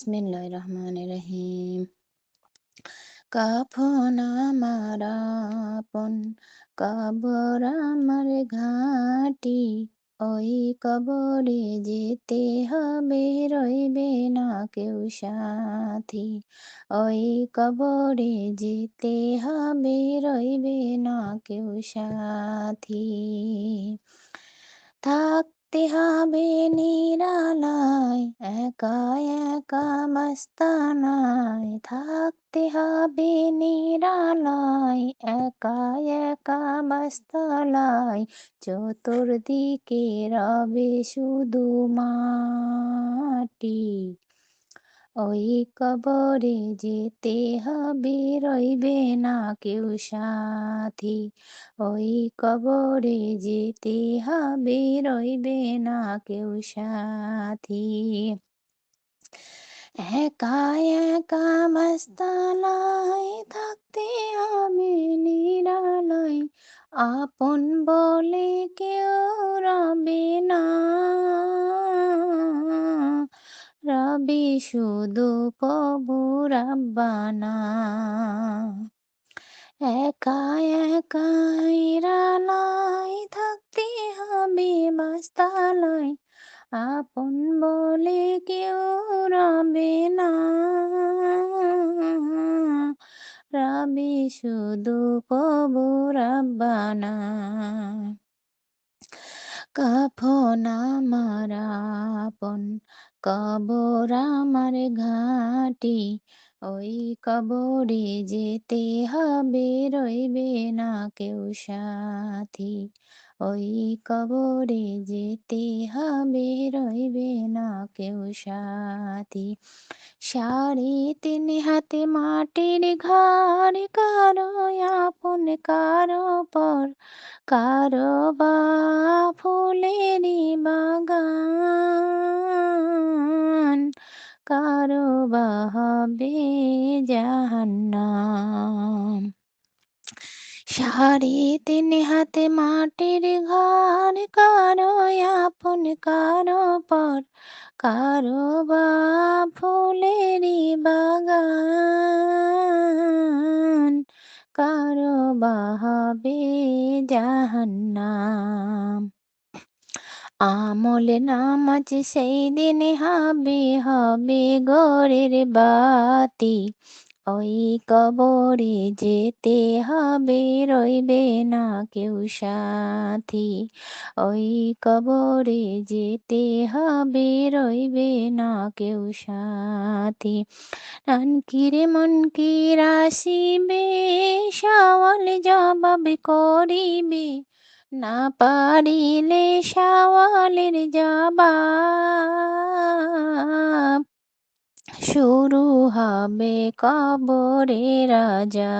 বিসমিল্লাহ রহমান রহিম কাফন আমার আপন কবর আমার ঘাটি ওই কবরে যেতে হবে রইবে না কেউ সাথী ওই কবরে যেতে হবে রইবে না কেউ সাথী থাকতে হবে নিরালায়, একা একা মস্তানায় থাকতে হবে নিরালায়, একা একা মস্তালায় চতুর্দিকে রবে শুধু মাটি। ওই কবরে যেতে হবে, রইবে না কেউ সাথী। ওই কবরে যেতে হবে, রইবে না কেউ সাথী। একা একা মস্তালায় থাকতে আমি নিরালয়। আপন বলে কেউ শুধু কবু রাব্বানা একা একা ইরালায় থাকতে হবে বাস্তালায়। আপন বলে কেউ রবে না। রবি শুধু কবু রাব্বানা কাফন কবর আমার ঘাটি, ওই কবরে যেতে হবে রইবে না কেউ সাথী। ওই কবরে যেতে হবে রইবে না কেউ সাথী। সাড়ে তিন হাতে মাটির ঘর, কারও আপন, কারও পর, কারও বা ফুলেরই বাগান। কারও বা হবে জাহান্নাম। সাড়ে তিন হাতে মাটির ঘর কারও আপন, কারও পর, কারও বা ফুলেরই বাগান, কারও বা হবে জাহান্নাম। আমল নামাজ সেই দিন হবে হবে গোরের বাতি। ওই কবরে যেতে হবে, রইবে না কেউ সাথী। ওই কবরে যেতে হবে, রইবে না কেউ সাথী। নানকিরে মনকির রাশিবে সওয়াল জবাব করিবে। না পারিলে সওয়ালের যাবা শুরু হবে কবরে রাজা